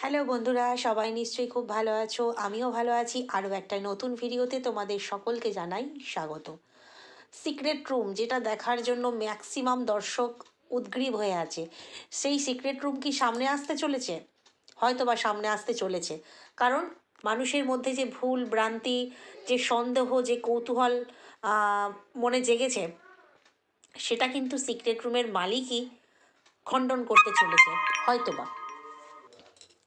Hello বন্ধুরা, সবাই নিশ্চয়ই খুব ভালো আছো। আমিও ভালো আছি। আরও একটা নতুন ভিডিওতে তোমাদের সকলকে জানাই স্বাগত। সিক্রেট রুম যেটা দেখার জন্য ম্যাক্সিমাম দর্শক উদ্গ্রীব হয়ে আছে। সেই সিক্রেট রুম কি সামনে আসতে চলেছে? হয়তো বা সামনে আসতে চলেছে। কারণ মানুষের মধ্যে যে ভুল, ভ্রান্তি, যে সন্দেহ, যে কৌতূহল মনে জেগেছে সেটা কিন্তু সিক্রেট রুমের মালিকই খণ্ডন করতে চলেছে, হয়তোবা।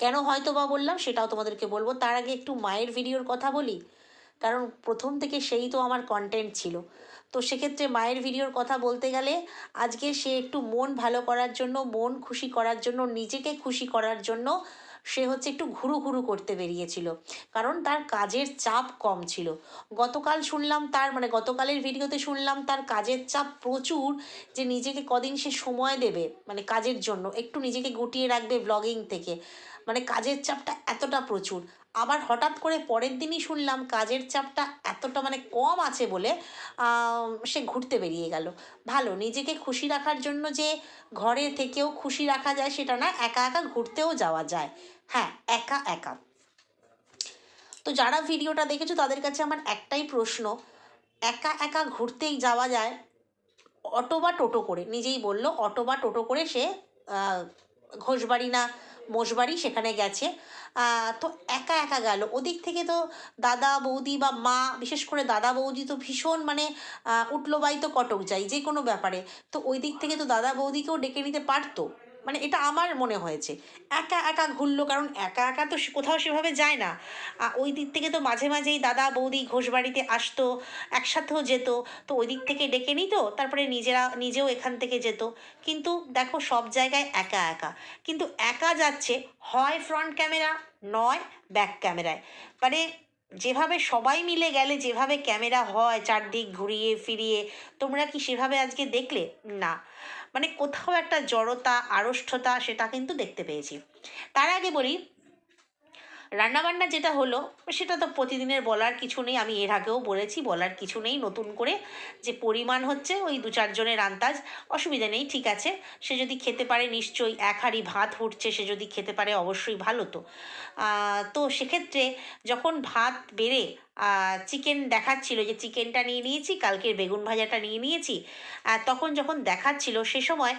কেন হয়তো বা বললাম সেটাও তোমাদেরকে বলব। তার আগে একটু মায়ের ভিডিওর কথা বলি, কারণ প্রথম থেকে সেই তো আমার কন্টেন্ট ছিল। তো সেক্ষেত্রে মায়ের ভিডিওর কথা বলতে গেলে আজকে সে একটু মন ভালো করার জন্য, মন খুশি করার জন্য, নিজেকে খুশি করার জন্য সে হচ্ছে একটু ঘুরু ঘুরু করতে বেরিয়েছিল। কারণ তার কাজের চাপ কম ছিল। গতকাল শুনলাম তার মানে গতকালের ভিডিওতে শুনলাম তার কাজের চাপ প্রচুর যে নিজেকে কদিন সে সময় দেবে মানে কাজের জন্য। একটু নিজেকে গুটিয়ে রাখবে ব্লগিং থেকে। মানে কাজের চাপটা এতটা প্রচুর। আবার হঠাৎ করে পরের দিনই শুনলাম কাজের চাপটা এতটা মানে কম আছে বলে সে ঘুরতে বেরিয়ে গেল। ভালো, নিজেকে খুশি রাখার জন্য যে ঘরে থেকেও খুশি রাখা যায় সেটা না, একা একা ঘুরতেও যাওয়া যায়। হ্যাঁ একা একা। তো যারা ভিডিওটা দেখেছ তাদের কাছে আমার একটাই প্রশ্ন, একা একা ঘুরতেই যাওয়া যায়? অটো বা টোটো করে, নিজেই বলল, অটো বা টোটো করে সে ঘোষবাড়ি না মোষবাড়ি সেখানে গেছে। তো একা একা গেল। ওদিক থেকে তো দাদা, বৌদি বা মা, বিশেষ করে দাদা, বৌদি তো ভীষণ মানে উঠল বাই তো কটক যাই যে কোনো ব্যাপারে। তো ওই দিক থেকে তো দাদা, বৌদিকেও ডেকে নিতে পারতো। মানে এটা আমার মনে হয়েছে। একা একা ঘুরলো, কারণ একা একা তো কোথাও সেভাবে যায় না। ওই দিক থেকে তো মাঝে মাঝেই দাদা, বৌদি ঘোষবাড়িতে আসতো, একসাথেও যেত। তো ওই দিক থেকে ডেকে নিত, তারপরে নিজেরা, নিজেও এখান থেকে যেত। কিন্তু দেখো সব জায়গায় একা একা। কিন্তু একা যাচ্ছে হয় ফ্রন্ট ক্যামেরা নয় ব্যাক ক্যামেরায় মানে যেভাবে সবাই মিলে গেলে, যেভাবে ক্যামেরা হয়, চারদিক ঘুরিয়ে, ফিরিয়ে, তোমরা কি সেভাবে আজকে দেখলে? না। মানে কোথাও একটা জড়তা আড়ষ্ঠতা সেটা কিন্তু দেখতে পেয়েছি। তার আগে বলি রান্নাবান্না যেটা হলো, সেটা তো প্রতিদিনের বলার কিছু নেই। আমি এর আগেও বলেছি, বলার কিছু নেই নতুন করে। যে পরিমাণ হচ্ছে, ওই দু চারজনের আন্দাজ। অসুবিধা নেই, ঠিক আছে। সে যদি খেতে পারে নিশ্চয়ই এক হাঁড়ি ভাত ফুটছে সে যদি খেতে পারে অবশ্যই ভালো তো। তো সেক্ষেত্রে যখন ভাত বেড়ে চিকেন দেখাচ্ছিল যে চিকেনটা নিয়ে নিয়েছি, কালকের বেগুন ভাজাটা নিয়ে নিয়েছি তখন যখন দেখাচ্ছিল, সে সময়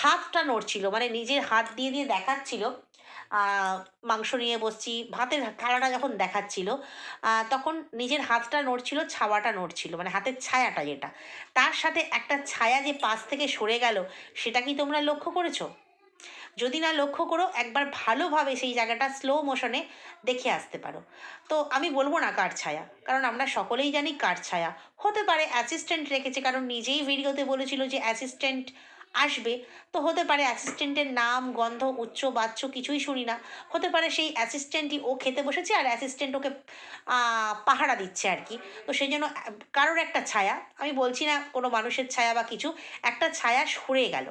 হাতটা নড়ছিল মানে নিজের হাত দিয়ে দিয়ে দেখাচ্ছিল মাংস নিয়ে বসছি, ভাতের থালাটা যখন দেখাচ্ছিল তখন নিজের হাতটা নড়ছিল, ছাওয়াটা নড়ছিল মানে হাতের ছায়াটা যেটা। তার সাথে একটা ছায়া যে পাশ থেকে সরে গেল, সেটা কি তোমরা লক্ষ্য করেছ? যদি না লক্ষ্য করো, একবার ভালোভাবে সেই জায়গাটা স্লো মোশনে দেখে আসতে পারো। তো আমি বলব না কার ছায়া, কারণ আমরা সকলেই জানি কার ছায়া। হতে পারে অ্যাসিস্ট্যান্ট রেখেছে, কারণ নিজেই ভিডিওতে বলেছিল যে অ্যাসিস্ট্যান্ট আসবে, তো হতে পারে অ্যাসিস্ট্যান্টের নাম, গন্ধ, উচ্চ, বাচ্চ কিছুই শুনি না। হতে পারে সেই অ্যাসিস্ট্যান্টই ও খেতে বসেছে আর অ্যাসিস্ট্যান্ট ওকে পাহারা দিচ্ছে আর কি। তো সেই জন্য কারোর একটা ছায়া, আমি বলছি না কোনো মানুষের ছায়া বা কিছু, একটা ছায়া সরে গেল।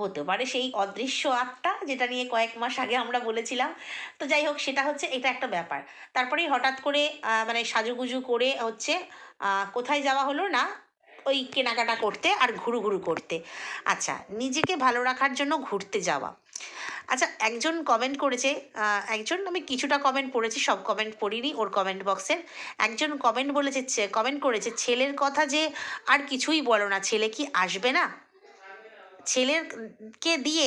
হতে পারে সেই অদৃশ্য আত্মা, যেটা নিয়ে কয়েক মাস আগে আমরা বলেছিলাম। তো যাই হোক, সেটা হচ্ছে, এটা একটা ব্যাপার। তারপরেই হঠাৎ করে মানে সাজুগুজু করে হচ্ছে কোথায় যাওয়া হলো না ওই কেনাকাটা করতে আর ঘুরু ঘুরু করতে। আচ্ছা নিজেকে ভালো রাখার জন্য ঘুরতে যাওয়া। আচ্ছা একজন কমেন্ট করেছে একজন আমি কিছুটা কমেন্ট পড়েছি, সব কমেন্ট পড়িনি, ওর কমেন্ট বক্সের একজন কমেন্ট বলেছে কমেন্ট করেছে, ছেলের কথা যে আর কিছুই বলো না, ছেলে কি আসবে না? ছেলেকে দিয়ে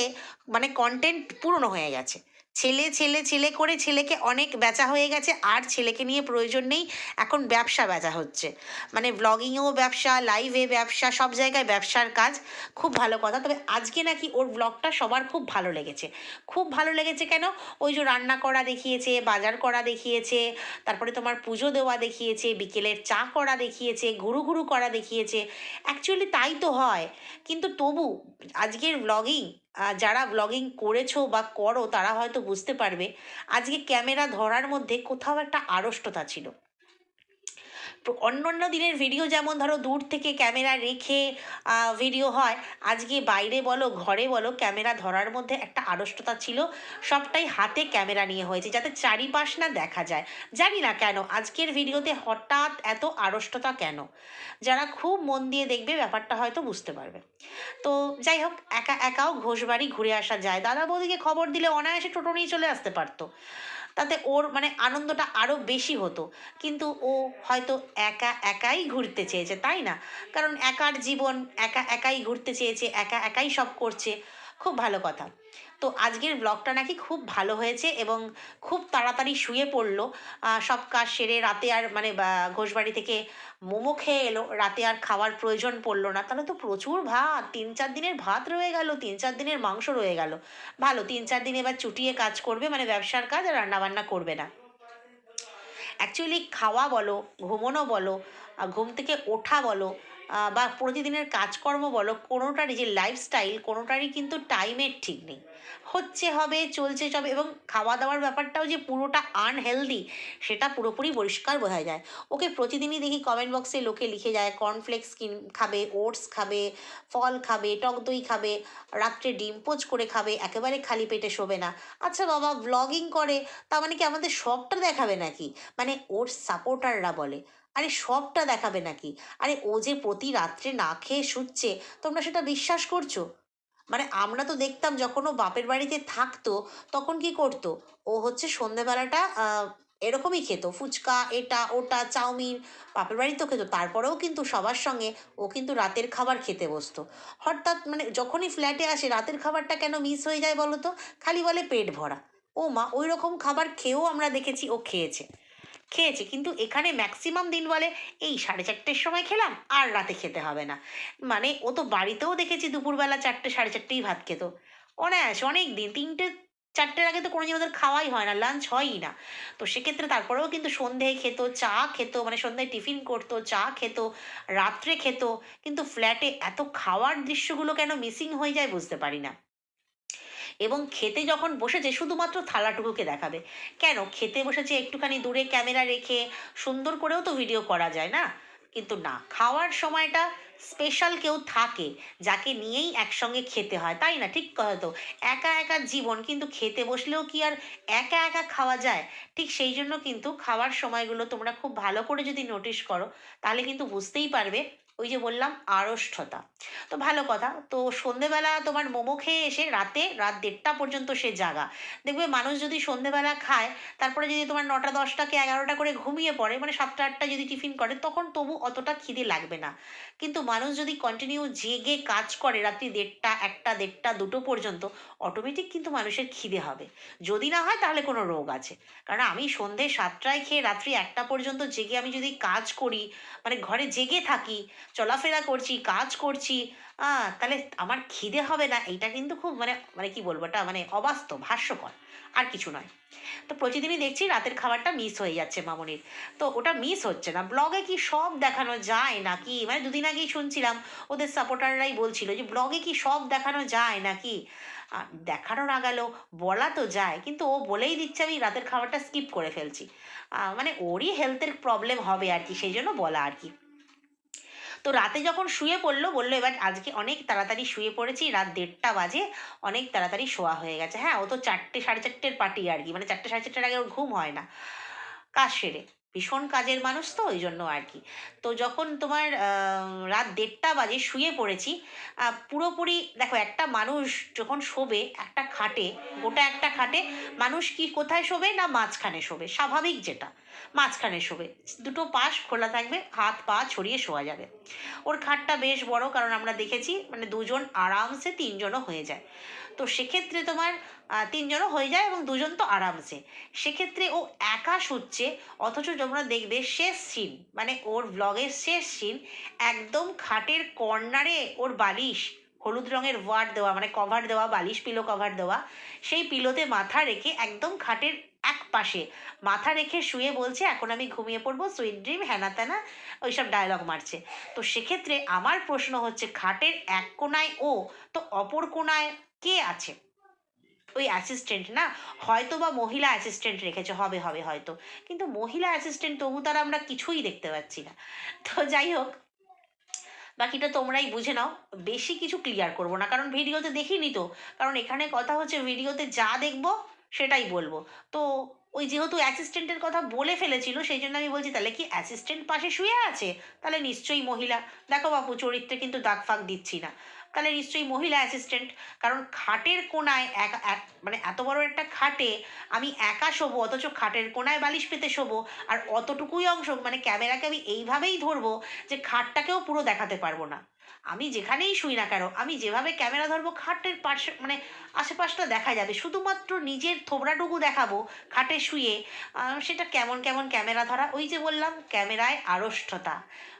মানে কন্টেন্ট পূরণ হয়ে গেছে। ছেলে ছেলে ছেলে করে ছেলেকে অনেক বেচা হয়ে গেছে, আর ছেলেকে নিয়ে প্রয়োজন নেই। এখন ব্যবসা বেচা হচ্ছে। মানে ব্লগিংয়েও ব্যবসা লাইভে ব্যবসা, সব জায়গায় ব্যবসার কাজ। খুব ভালো কথা। তবে আজকে নাকি ওর ব্লগটা সবার খুব ভালো লেগেছে। খুব ভালো লেগেছে কেন? ওই যে রান্না করা দেখিয়েছে, বাজার করা দেখিয়েছে, তারপরে তোমার পুজো দেওয়া দেখিয়েছে, বিকেলের চা করা দেখিয়েছে, ঘুরু ঘুরু করা দেখিয়েছে। অ্যাকচুয়ালি তাই তো হয়। কিন্তু তবু আজকের ব্লগিং যারা ব্লগিং করেছ বা করো তারা হয়তো বুঝতে পারবে। আজকে ক্যামেরা ধরার মধ্যে কোথাও একটা আড়ষ্টতা ছিল। অন্য অন্য দিনের ভিডিও যেমন ধরো দূর থেকে ক্যামেরা রেখে ভিডিও হয়, আজকে বাইরে বলো, ঘরে বলো ক্যামেরা ধরার মধ্যে একটা আড়ষ্টতা ছিল। সবটাই হাতে ক্যামেরা নিয়ে হয়েছে, যাতে চারিপাশ না দেখা যায়। জানি না কেন, আজকের ভিডিওতে হঠাৎ এত আড়ষ্টতা কেন? যারা খুব মন দিয়ে দেখবে ব্যাপারটা হয়তো বুঝতে পারবে। তো যাই হোক, একা একাও ঘোষবাড়ি ঘুরে আসা যায়। দাদা বৌদিকে খবর দিলে অনায়াসে টোটো নিয়ে চলে আসতে পারতো। তাতে ওর মানে আনন্দটা আরও বেশি হতো। কিন্তু ও হয়তো একা একাই ঘুরতে চেয়েছে, তাই না? কারণ একার জীবন, একা একাই ঘুরতে চেয়েছে, একা একাই সব করছে, খুব ভালো কথা। তো আজকের ব্লগটা নাকি খুব ভালো হয়েছে এবং খুব তাড়াতাড়ি শুয়ে পড়ল। সব কাজ সেরে রাতে আর মানে ঘোষবাড়ি থেকে মোমো খেয়ে এলো। রাতে আর খাওয়ার প্রয়োজন পড়ল না। তাহলে তো প্রচুর ভাত। তিন চার দিনের ভাত রয়ে গেল, তিন চার দিনের মাংস রয়ে গেল। ভালো, তিন চার দিন এবার চুটিয়ে কাজ করবে মানে ব্যবসার কাজ আর রান্নাবান্না করবে না। অ্যাকচুয়ালি খাওয়া বলো, ঘুমোনো বলো ঘুম থেকে ওঠা বলো বা প্রতিদিনের কাজকর্ম বলো, কোনোটারই যে লাইফস্টাইল কোনোটারই কিন্তু টাইমের ঠিক নেই। হচ্ছে হবে, চলছে সব এবং খাওয়া দাওয়ার ব্যাপারটাও যে পুরোটা আনহেলদি সেটা পুরোপুরি পরিষ্কার বোঝা যায়। ওকে প্রতিদিনই দেখি কমেন্ট বক্সে লোকে লিখে যায় কর্নফ্লেক্স কিন, খাবে ওটস খাবে, ফল খাবে, টক দই খাবে, রাত্রে ডিম পোচ করে খাবে, একেবারে খালি পেটে শোবে না। আচ্ছা বাবা ব্লগিং করে, তার মানে কি আমাদের সবটা দেখাবে নাকি? মানে ওর সাপোর্টাররা বলে। আরে সবটা দেখাবে নাকি? আরে ও যে প্রতি রাত্রে না খেয়ে শুচ্ছে, তোমরা সেটা বিশ্বাস করছ? মানে আমরা তো দেখতাম যখন ও বাপের বাড়িতে থাকতো, তখন কি করতো? ও হচ্ছে সন্ধেবেলাটা এরকমই খেত। ফুচকা, এটা, ওটা, চাউমিন, বাপের বাড়িতেও খেত। তারপরেও কিন্তু সবার সঙ্গে ও কিন্তু রাতের খাবার খেতে বসতো। হঠাৎ মানে যখনই ফ্ল্যাটে আসে, রাতের খাবারটা কেন মিস হয়ে যায় বলো তো? খালি বলে পেট ভরা। ও মা ওই রকম খাবার খেয়েও আমরা দেখেছি ও খেয়েছে। খেয়েছে, কিন্তু এখানে ম্যাক্সিমাম দিন বলে এই সাড়ে চারটের সময় খেলাম, আর রাতে খেতে হবে না। মানে ও তো বাড়িতেও দেখেছি দুপুরবেলা চারটে, সাড়ে চারটেই ভাত খেত। অনায়াস অনেক দিন, তিনটে, চারটের আগে তো কোনো ওদের খাওয়াই হয় না লাঞ্চ হয়ই না। তো সেক্ষেত্রে তারপরেও কিন্তু সন্ধেয় খেত, চা খেত মানে সন্ধ্যায় টিফিন করতো, চা খেত, রাত্রে খেত, কিন্তু ফ্ল্যাটে এত খাওয়ার দৃশ্যগুলো কেন মিসিং হয়ে যায় বুঝতে পারি না। এবং খেতে যখন বসেছে শুধুমাত্র থালাটুকুকে দেখাবে। কেন? খেতে বসেছে একটুখানি দূরে ক্যামেরা রেখে সুন্দর করেও তো ভিডিও করা যায় না? কিন্তু না, খাওয়ার সময়টা স্পেশাল কেউ থাকে যাকে নিয়েই একসঙ্গে খেতে হয়, তাই না? ঠিক কথা তো? একা একা জীবন, কিন্তু খেতে বসলেও কি আর একা একা খাওয়া যায়? ঠিক সেই জন্য কিন্তু খাওয়ার সময়গুলো তোমরা খুব ভালো করে যদি নোটিশ করো, তাহলে কিন্তু বুঝতেই পারবে ওই যে বললাম আড়ষ্ঠতা। তো ভালো কথা। তো সন্ধেবেলা তোমার মোমো খেয়ে এসে রাতে, রাত দেড়টা পর্যন্ত সে জাগা। দেখবে মানুষ যদি সন্ধেবেলা খায়, তারপরে যদি তোমার নটা, দশটাকে এগারোটা করে ঘুমিয়ে পড়ে মানে সাতটা, আটটা যদি টিফিন করে, তখন তবু অতটা খিদে লাগবে না। কিন্তু মানুষ যদি কন্টিনিউ জেগে কাজ করে রাত্রি দেড়টা, একটা, দেড়টা, দুটো পর্যন্ত অটোমেটিক কিন্তু মানুষের খিদে হবে। যদি না হয় তাহলে কোনো রোগ আছে। কারণ আমি সন্ধে সাতটায় খেয়ে রাত্রি একটা পর্যন্ত জেগে আমি যদি কাজ করি মানে ঘরে জেগে থাকি চলাফেরা করছি, কাজ করছি তাহলে আমার খিদে হবে না? এইটা কিন্তু খুব মানে মানে কি বলব এটা মানে অবাস্তব, হাস্যকর। আর কিছু নয়। তো প্রতিদিনই দেখছি রাতের খাবারটা মিস হয়ে যাচ্ছে মামনির। তো ওটা মিস হচ্ছে না। ব্লগে কি সব দেখানো যায় নাকি? মানে দুদিন আগেই শুনছিলাম, ওদের সাপোর্টাররাই বলছিল যে ব্লগে কি সব দেখানো যায় নাকি? দেখানো না গেল বলা তো যায়, কিন্তু ও বলেই দিচ্ছে, আমি রাতের খাবারটা স্কিপ করে ফেলছি। মানে ওরই হেলথের প্রবলেম হবে আর কি, সেই জন্য বলা আর কি। তো রাতে যখন শুয়ে পড়ল, বলল, এবার আজকে অনেক তাড়াতাড়ি শুয়ে পড়েছি, রাত দেড়টা বাজে, অনেক তাড়াতাড়ি শোয়া হয়ে গেছে। হ্যাঁ ও তো চারটে, সাড়ে চারটের পার্টি আর কি মানে চারটে, সাড়ে চারটের আগে ওর ঘুম হয় না। কাজ সেরে, ভীষণ কাজের মানুষ তো, ওই জন্য আর কি। তো যখন তোমার রাত দেড়টা বাজে শুয়ে পড়েছি পুরোপুরি দেখো একটা মানুষ যখন শোবে, একটা খাটে, গোটা একটা খাটে, মানুষ কি কোথায় শোবে না মাঝখানে শোবে? স্বাভাবিক যেটা। মাঝখানে শোবে। দুটো পাশ খোলা থাকবে, হাত পা ছড়িয়ে শোয়া যাবে। ওর খাটটা বেশ বড়, কারণ আমরা দেখেছি মানে দুজন আরামসে তিনজনও হয়ে যায়। তো সেক্ষেত্রে তোমার তিনজনও হয়ে যায় এবং দুজন তো আরামসে। সেক্ষেত্রে ও একা শুচ্ছে, অথচ তোমরা দেখবে শেষ সিন মানে ওর ব্লগের শেষ সিন, একদম খাটের কর্নারে ওর বালিশ, হলুদ রঙের ওয়ার্ড দেওয়া মানে কভার দেওয়া, বালিশ পিলো কভার দেওয়া, সেই পিলোতে মাথা রেখে একদম খাটের এক পাশে। মাথা রেখে শুয়ে বলছে, এখন আমি ঘুমিয়ে পড়ব, সুইট ড্রিম হ্যানা ত্যানা ওইসব ডায়লগ মারছে। তো সেক্ষেত্রে আমার প্রশ্ন হচ্ছে, খাটের এক কোনায় ও, তো অপর কোনায় কে আছে? ওই অ্যাসিস্ট্যান্ট না? হয়তো বা মহিলা অ্যাসিস্ট্যান্ট রেখেছে, হবে হবে, হয়তো। কিন্তু মহিলা অ্যাসিস্ট্যান্ট তবু তারা আমরা কিছুই দেখতে পাচ্ছি না। তো যাই হোক, বাকিটা তোমরাই বুঝে নাও। বেশি কিছু ক্লিয়ার করব না, কারণ ভিডিওতে দেখিনি তো। কারণ এখানে কথা হচ্ছে ভিডিওতে যা দেখব সেটাই বলব। তো ওই যেহেতু অ্যাসিস্ট্যান্টের কথা বলে ফেলেছিল, সেই জন্য আমি বলছি, তাহলে কি অ্যাসিস্ট্যান্ট পাশে শুয়ে আছে? তাহলে নিশ্চয়ই মহিলা। দেখো বাপু, চরিত্রে কিন্তু দাগ ফাঁক দিচ্ছি না। তাহলে নিশ্চয়ই মহিলা অ্যাসিস্ট্যান্ট কারণ খাটের কোনায় এক মানে এত বড় একটা খাটে আমি একা শোবো, অথচ খাটের কোনায় বালিশ পেতে শোবো, আর অতটুকুই অংশ মানে ক্যামেরাকে আমি এইভাবেই ধরবো যে খাটটাকেও পুরো দেখাতে পারব না। আমি যেখানেই শুই না কেন, আমি যেভাবে ক্যামেরা ধরবো, খাটের পাশে মানে আশেপাশটা দেখা যাবে। শুধুমাত্র নিজের থোবড়াটুকু দেখাবো খাটে শুয়ে সেটা কেমন কেমন ক্যামেরা ধরা, ওই যে বললাম, ক্যামেরায় আড়ষ্টতা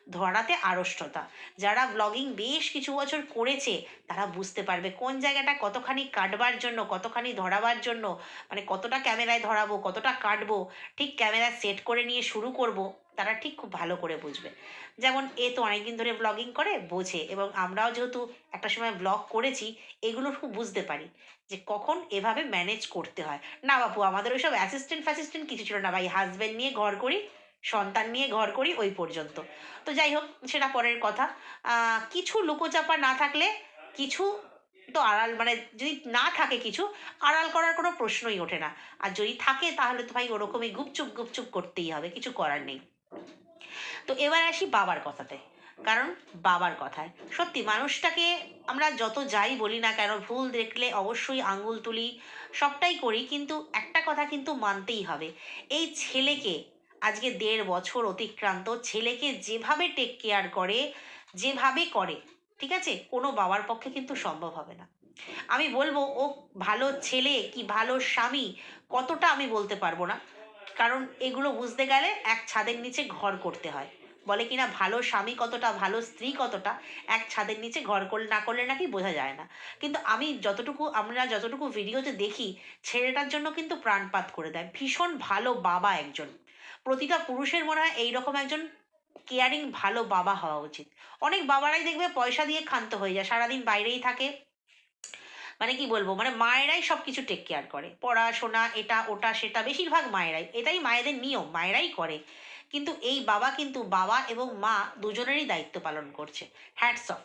ধরাতে আড়ষ্টতা। যারা ব্লগিং বেশ কিছু বছর করেছে, তারা বুঝতে পারবে কোন জায়গাটা কতখানি কাটবার জন্য, কতখানি ধরাবার জন্য মানে কতটা ক্যামেরায় ধরাবো, কতটা কাটবো, ঠিক ক্যামেরা সেট করে নিয়ে শুরু করব, তারা ঠিক খুব ভালো করে বুঝবে। যেমন এ তো অনেকদিন ধরে ব্লগিং করে, বোঝে এবং আমরাও যেহেতু একটা সময় ব্লগ করেছি, এগুলো খুব বুঝতে পারি যে কখন এভাবে ম্যানেজ করতে হয়। না বাপু, আমাদের ওইসব অ্যাসিস্ট্যান্ট ফ্যাসিস্ট্যান্ট কিছু ছিল না ভাই হাজব্যান্ড নিয়ে ঘর করি সন্তান নিয়ে ঘর করি ওই পর্যন্ত। তো যাই হোক, সেটা পরের কথা। কিছু লুকোচাপা না থাকলে কিছু তো আড়াল মানে যদি না থাকে কিছু, আড়াল করার কোনো প্রশ্নই ওঠে না। আর যদি থাকে, তাহলে তো ভাই ওরকমই গুপচুপ গুপচুপ করতেই হবে, কিছু করার নেই। তো এবার আসি বাবার কথাতে। কারণ বাবার কথায়। সত্যি, মানুষটাকে আমরা যত যাই বলি না কেন, ভুল দেখলে অবশ্যই আঙ্গুল তুলি, সবটাই করি, কিন্তু একটা কথা কিন্তু মানতেই হবে। এই ছেলেকে আজকে দেড় বছর অতিক্রান্ত ছেলেকে যেভাবে টেক কেয়ার করে, যেভাবে করে, ঠিক আছে? কোনো বাবার পক্ষে কিন্তু সম্ভব হবে না। আমি বলব, ও ভালো ছেলে কি ভালো স্বামী, কতটা আমি বলতে পারব না। কারণ এগুলো বুঝতে গেলে এক ছাদের নিচে ঘর করতে হয়। বলে কিনা ভালো স্বামী কতটা, ভালো স্ত্রী কতটা, এক ছাদের নিচে ঘর করলে, না করলে নাকি বোঝা যায় না। কিন্তু আমি যতটুকু, আমরা যতটুকু ভিডিওতে দেখি, ছেলেটার জন্য কিন্তু প্রাণপাত করে দেয়। ভীষণ ভালো বাবা একজন। প্রতিটা পুরুষের মনে হয় এইরকম একজন কেয়ারিং ভালো বাবা হওয়া উচিত। অনেক বাবারাই দেখবে পয়সা দিয়ে ক্ষান্ত হয়ে যায়, সারাদিন বাইরেই থাকে। মানে কি বলব মানে মায়েরাই সব কিছু টেক কেয়ার করে। পড়াশোনা, এটা, ওটা, সেটা, বেশিরভাগ মায়েরাই। এটাই মায়েদের নিয়ম, মায়েরাই করে। কিন্তু এই বাবা কিন্তু বাবা এবং মা দুজনেরই দায়িত্ব পালন করছে। হ্যাটস অফ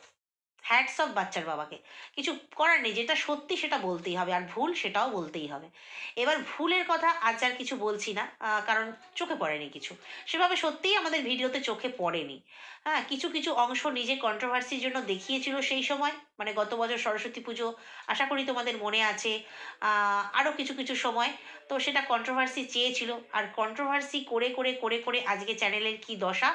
হ্যাটস অফ বাচ্চার বাবাকে। কিছু করার নেই, যেটা সত্যি সেটা বলতেই হবে, আর ভুল সেটাও বলতেই হবে। এবার ভুলের কথা আজ আর কিছু বলছি না কারণ চোখে পড়েনি কিছু। সেভাবে সত্যিই আমাদের ভিডিওতে চোখে পড়েনি। হ্যাঁ কিছু কিছু অংশ নিজে কন্ট্রোভার্সির জন্য দেখিয়েছিল সেই সময় মানে গত বছর সরস্বতী পুজো, আশা করি তোমাদের মনে আছে আরও কিছু কিছু সময়। তো সেটা কন্ট্রোভার্সি চেয়েছিল, আর কন্ট্রোভার্সি করে করে করে করে আজকে চ্যানেলের কি দশা,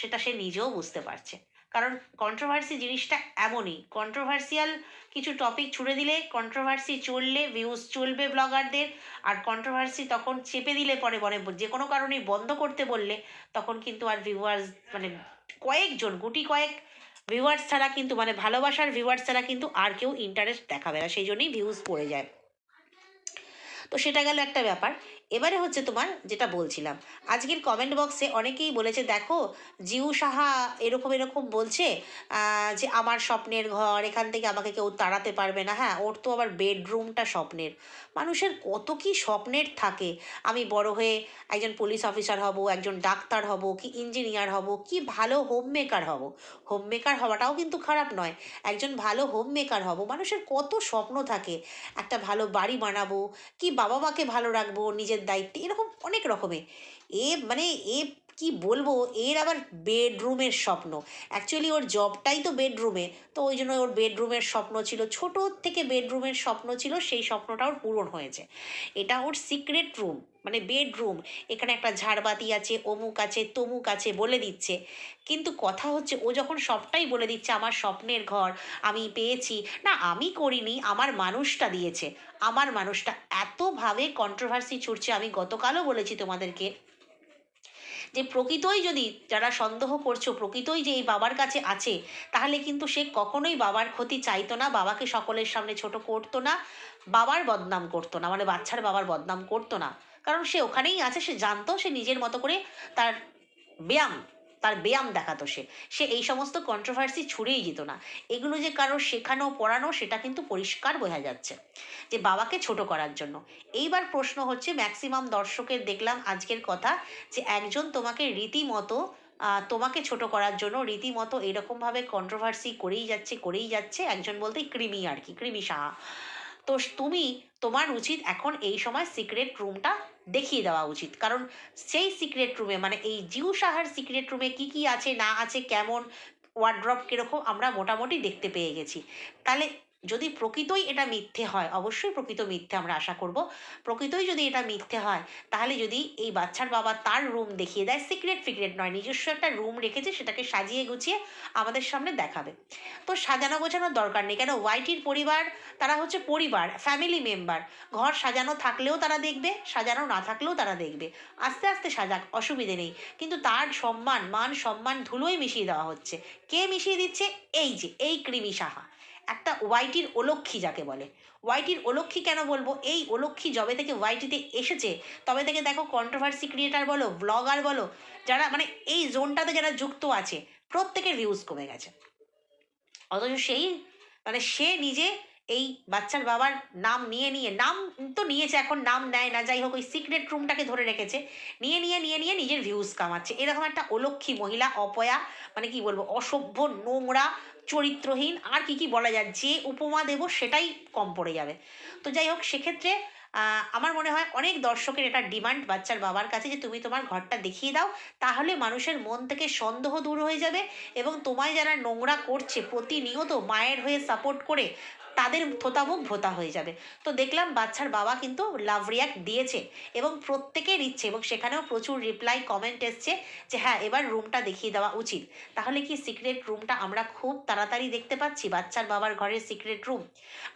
সেটা সে নিজেও বুঝতে পারছে। কারণ কন্ট্রোভার্সি জিনিসটা এমনই। কন্ট্রোভার্সিয়াল কিছু টপিক ছুড়ে দিলে কন্ট্রোভার্সি চললে ভিউজ চলবে ব্লগারদের আর কন্ট্রোভার্সি তখন চেপে দিলে পরে বলে, যে কোনো কারণেই বন্ধ করতে বললে, তখন কিন্তু আর ভিউয়ার্স মানে কয়েকজন, গুটি কয়েক ভিউয়ার্স ছাড়া কিন্তু মানে ভালোবাসার ভিউয়ার্স ছাড়া কিন্তু আর কেউ ইন্টারেস্ট দেখাবে না, সেই জন্যই ভিউজ পড়ে যায়। তো সেটা গেল একটা ব্যাপার। এবারে হচ্ছে তোমার যেটা বলছিলাম, আজকের কমেন্ট বক্সে অনেকেই বলেছে, দেখো, জিউ সাহা এরকম এরকম বলছে যে আমার স্বপ্নের ঘর, এখান থেকে আমাকে কেউ তাড়াতে পারবে না। হ্যাঁ ওর তো আবার বেডরুমটা স্বপ্নের। মানুষের কত কি স্বপ্নের থাকে? আমি বড় হয়ে একজন পুলিশ অফিসার হব, একজন ডাক্তার হব, কি ইঞ্জিনিয়ার হব, কি ভালো হোম মেকার হব। হোম মেকার হওয়াটাও কিন্তু খারাপ নয়। একজন ভালো হোম মেকার হব, মানুষের কত স্বপ্ন থাকে? একটা ভালো বাড়ি বানাবো, কি বাবা মাকে ভালো রাখব, নিজের দায়িত্বে এরকম অনেক রকমের। এ মানে এ কি বলব? এর আবার বেডরুমের স্বপ্ন। অ্যাকচুয়ালি ওর জবটাই তো বেডরুমে তো ওই জন্য ওর বেডরুমের স্বপ্ন ছিল ছোট থেকে বেডরুমের স্বপ্ন ছিল, সেই স্বপ্নটা ওর পূরণ হয়েছে। এটা ওর সিক্রেট রুম মানে বেডরুম এখানে একটা ঝাড়বাতি আছে, অমুক আছে, তমুক আছে বলে দিচ্ছে। কিন্তু কথা হচ্ছে, ও যখন সবটাই বলে দিচ্ছে, আমার স্বপ্নের ঘর, আমি পেয়েছি। না, আমি করিনি, আমার মানুষটা দিয়েছে। আমার মানুষটা এতভাবে কন্ট্রোভার্সি ছুটছে আমি গতকালও বলেছি তোমাদেরকে যে প্রকৃতই যদি যারা সন্দেহ করছ, প্রকৃতই যে এই বাবার কাছে আছে, তাহলে কিন্তু সে কখনোই বাবার ক্ষতি চাইতো না, বাবাকে সকলের সামনে ছোট করতো না, বাবার বদনাম করতো না মানে বাচ্চার বাবার বদনাম করতো না। কারণ সে ওখানেই আছে, সে জানতো, সে নিজের মতো করে তার ব্যায়াম তার ব্যায়াম দেখাতো সে। সে এই সমস্ত কন্ট্রোভার্সি ছুড়েই যেত না। এগুলো যে কারোর শেখানো, পড়ানো, সেটা কিন্তু পরিষ্কার বোঝা যাচ্ছে যে বাবাকে ছোট করার জন্য। এইবার প্রশ্ন হচ্ছে ম্যাক্সিমাম দর্শকের দেখলাম আজকের কথা যে একজন তোমাকে রীতিমতো তোমাকে ছোট করার জন্য রীতিমতো এরকমভাবে কন্ট্রোভার্সি করেই যাচ্ছে করেই যাচ্ছে, একজন বলতে কৃমি আর কি, কৃমি সাহা। তো তুমি, তোমার উচিত এখন এই সময় সিক্রেট রুমটা দেখিয়ে দেওয়া উচিত। কারণ সেই সিক্রেট রুমে মানে এই জিউ সাহার সিক্রেট রুমে কি কি আছে, না আছে, কেমন ওয়ার্ড্রপ কীরকম আমরা মোটামুটি দেখতে পেয়ে গেছি। তাহলে যদি প্রকৃতই এটা মিথ্যে হয়, অবশ্যই প্রকৃত মিথ্যে আমরা আশা করব। প্রকৃতই যদি এটা মিথ্যে হয়, তাহলে যদি এই বাচ্চার বাবা তার রুম দেখিয়ে দেয় সিক্রেট ফিক্রেট নয়, নিজস্ব একটা রুম রেখেছে, সেটাকে সাজিয়ে গুছিয়ে আমাদের সামনে দেখাবে। তো সাজানো গোছানোর দরকার নেই, কেন? ওয়াইটির পরিবার, তারা হচ্ছে পরিবার ফ্যামিলি মেম্বার ঘর সাজানো থাকলেও তারা দেখবে, সাজানো না থাকলেও তারা দেখবে। আস্তে আস্তে সাজাক, অসুবিধে নেই। কিন্তু তার সম্মান, মান, সম্মান ধুলোয় মিশিয়ে দেওয়া হচ্ছে। কে মিশিয়ে দিচ্ছে? এই যে, এই কৃমি সাহা। একটা ওয়াইটির অলক্ষী যাকে বলে। ওয়াইটির অলক্ষী কেন বলব? এই অলক্ষী যবে থেকে ওয়াইটিতে এসেছে, তবে থেকে দেখো কন্ট্রোভার্সি ক্রিয়েটার বলো ব্লগার বলো, যারা মানে এই জোনটাতে যারা যুক্ত আছে, প্রত্যেকের ভিউজ কমে গেছে। অথচ সেই মানে সে নিজে এই বাচ্চার বাবার নাম নিয়ে নিয়ে, নাম তো নিয়েছে এখন, নাম নেয় না, যাই হোক, ওই সিক্রেট রুমটাকে ধরে রেখেছে। নিয়ে নিয়ে নিয়ে নিয়ে নিজের ভিউজ কামাচ্ছে। এরকম একটা অলক্ষী মহিলা, অপয়া মানে কি বলব, অসভ্য, নোংরা, চরিত্রহীন, আর কি কি বলা যায়, যে উপমা দেব সেটাই কম পড়ে যাবে। তো যাই হোক, সেক্ষেত্রে আমার মনে হয় অনেক দর্শকের এটা ডিমান্ড বাচ্চার বাবার কাছে যে তুমি তোমার ঘরটা দেখিয়ে দাও, তাহলে মানুষের মন থেকে সন্দেহ দূর হয়ে যাবে এবং তোমায় যারা নোংরা করছে, প্রতিনিয়ত মায়ের হয়ে সাপোর্ট করে তাদের থোতামুখ ভোতা হয়ে যাবে। তো দেখলাম বাচ্চার বাবা কিন্তু লাভ রিয়াক্ট দিয়েছে এবং প্রত্যেকে ইচ্ছে এবং সেখানেও প্রচুর রিপ্লাই কমেন্ট এসছে যে হ্যাঁ এবার রুমটা দেখিয়ে দেওয়া উচিত। তাহলে কি সিক্রেট রুমটা আমরা খুব তাড়াতাড়ি দেখতে পাচ্ছি? বাচ্চার বাবার ঘরের সিক্রেট রুম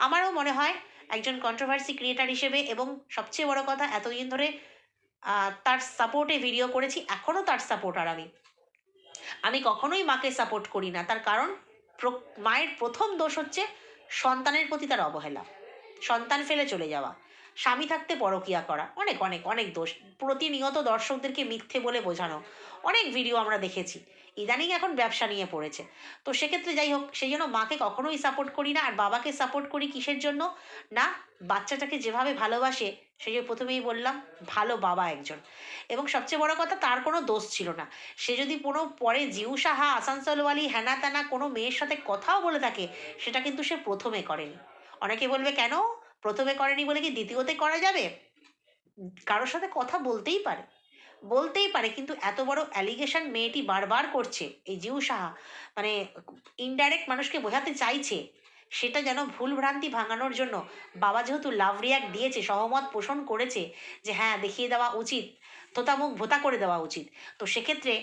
আমারও মনে হয় একজন কন্ট্রোভার্সি ক্রিয়েটার হিসেবে এবং সবচেয়ে বড় কথা, এতদিন ধরে তার সাপোর্টে ভিডিও করেছি, এখনও তার সাপোর্টার আমি। আমি কখনোই মাকে সাপোর্ট করি না। তার কারণ মায়ের প্রথম দোষ হচ্ছে সন্তানের প্রতি তার অবহেলা। সন্তান ফেলে চলে যাওয়া, স্বামী থাকতে পরকিয়া করা, অনেক অনেক অনেক দোষ। প্রতিনিয়ত দর্শকদেরকে মিথ্যে বলে বোঝানো, অনেক ভিডিও আমরা দেখেছি। ইদানিং এখন ব্যবসা নিয়ে পড়েছে। তো সেক্ষেত্রে যাই হোক, সেই জন্য মাকে কখনোই সাপোর্ট করি না, আর বাবাকে সাপোর্ট করি কিসের জন্য? না, বাচ্চাটাকে যেভাবে ভালোবাসে, সেই যে প্রথমেই বললাম, ভালো বাবা একজন। এবং সবচেয়ে বড় কথা, তার কোনো দোষ ছিল না। সে যদি কোনো, পরে জিউ সাহা আসানসোলওয়ালি হ্যানা ত্যানা কোনো মেয়ের সাথে কথাও বলে থাকে, সেটা কিন্তু সে প্রথমে করেনি। অনেকে বলবে, কেন? প্রথমে করেনি বলে কি দ্বিতীয়তে করা যাবে? কারোর সাথে কথা বলতেই পারে। বলতেই পারে, কিন্তু এত বড় অ্যালিগেশন মেয়েটি বারবার করছে, এই জিউ সাহা মানে ইনডাইরেক্ট মানুষকে বোঝাতে চাইছে, সেটা যেন ভুল ভ্রান্তি ভাঙানোর জন্য বাবা যেহেতু লাভ রিয়াক্ট দিয়েছে, সহমত পোষণ করেছে যে হ্যাঁ দেখিয়ে দেওয়া উচিত, তোতামুখ ভোতা করে দেওয়া উচিত, তো সেক্ষেত্রে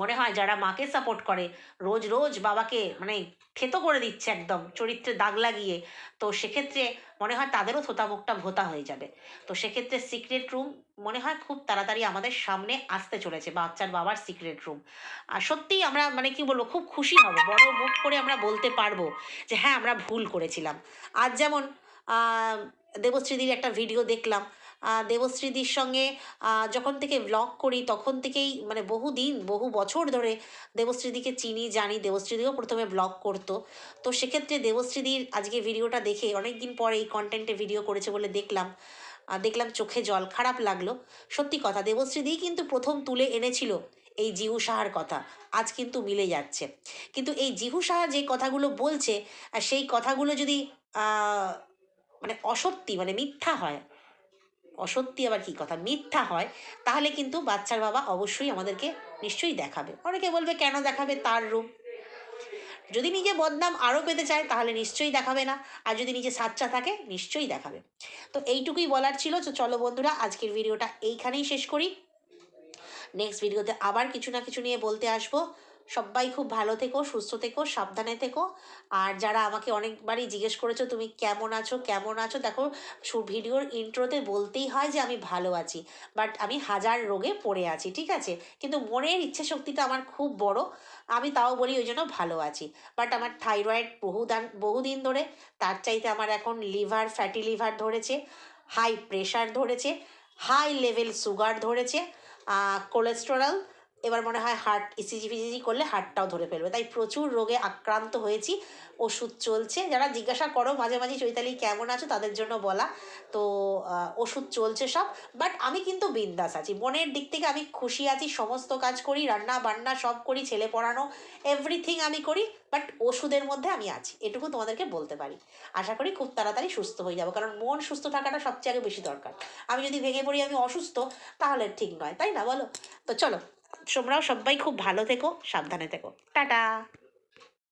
মনে হয় যারা মাকে সাপোর্ট করে, রোজ রোজ বাবাকে মানে থেতো করে দিচ্ছে একদম, চরিত্রে দাগ লাগিয়ে। তো সেক্ষেত্রে মনে হয় তাদেরও থোতামুখটা ভোতা হয়ে যাবে। তো সেক্ষেত্রে সিক্রেট রুম মনে হয় খুব তাড়াতাড়ি আমাদের সামনে আসতে চলেছে, বাচ্চার বাবার সিক্রেট রুম আর সত্যিই আমরা মানে কি বলব, খুব খুশি হব, বড় মুখ করে আমরা বলতে পারব যে হ্যাঁ আমরা ভুল করেছিলাম। আজ যেমন দেবশ্রীদির একটা ভিডিও দেখলাম দেবশ্রীদির সঙ্গে যখন থেকে ব্লগ করি তখন থেকেই মানে বহু দিন বহু বছর ধরে দেবশ্রীদিকে চিনি, জানি। দেবশ্রীদিও প্রথমে ব্লগ করতো। তো সেক্ষেত্রে দেবশ্রীদির আজকে ভিডিওটা দেখে অনেক দিন পরে এই কন্টেন্টে ভিডিও করেছে বলে দেখলাম। দেখলাম চোখে জল, খারাপ লাগল। সত্যি কথা, দেবশ্রীদি কিন্তু প্রথম তুলে এনেছিল এই জিহু সাহার কথা। আজ কিন্তু মিলে যাচ্ছে। কিন্তু এই জিহু সাহা যে কথাগুলো বলছে সেই কথাগুলো যদি মানে অসত্যি মানে মিথ্যা হয় অসত্যি আবার কি কথা? মিথ্যা হয়, তাহলে কিন্তু বাচ্চার বাবা অবশ্যই আমাদেরকে নিশ্চয়ই দেখাবে। অনেকে বলবে, কেন দেখাবে তার রূপ? যদি নিজে বদনাম আরও পেতে চায়, তাহলে নিশ্চয়ই দেখাবে না। আর যদি নিজে সাচ্চা থাকে, নিশ্চয়ই দেখাবে। তো এইটুকুই বলার ছিল। তো চলো বন্ধুরা, আজকের ভিডিওটা এইখানেই শেষ করি। নেক্সট ভিডিওতে আবার কিছু না কিছু নিয়ে বলতে আসব। সবাই খুব ভালো থেকো, সুস্থ থেকো, সাবধানে থেকো। আর যারা আমাকে অনেকবারই জিজ্ঞেস করেছ, তুমি কেমন আছো? কেমন আছো? দেখো ভিডিওর ইন্ট্রোতে বলতেই হয় যে, আমি ভালো আছি। বাট আমি হাজার রোগে পড়ে আছি, ঠিক আছে? কিন্তু মনের ইচ্ছে শক্তিটা আমার খুব বড়। আমি তাও বলি, ওই জন্য ভালো আছি। বাট আমার থাইরয়েড বহুদান বহুদিন ধরে, তার চাইতে আমার এখন লিভার, ফ্যাটি লিভার ধরেছে, হাই প্রেশার ধরেছে, হাই লেভেল সুগার ধরেছে কোলেস্টেরল এবার মনে হয় হার্ট ইসিজি ফিসিজি করলে হার্টটাও ধরে ফেলবে। তাই প্রচুর রোগে আক্রান্ত হয়েছি, ওষুধ চলছে। যারা জিজ্ঞাসা করো মাঝে মাঝে চৈতালি কেমন আছো তাদের জন্য বলা। তো ওষুধ চলছে সব। বাট আমি কিন্তু বিন্দাস আছি। মনের দিক থেকে আমি খুশি আছি, সমস্ত কাজ করি, রান্না বান্না সব করি, ছেলে পড়ানো এভরিথিং আমি করি বাট ওষুধের মধ্যে আমি আছি। এটুকু তোমাদেরকে বলতে পারি। আশা করি খুব তাড়াতাড়ি সুস্থ হয়ে যাব। কারণ মন সুস্থ থাকাটা সবচেয়ে আগে বেশি দরকার। আমি যদি ভেঙে পড়ি, আমি অসুস্থ, তাহলে ঠিক নয়। তাই না বলো? তো চলো। তোমরাও সবাই খুব ভালো থেকো সাবধানে থেকো। টাটা!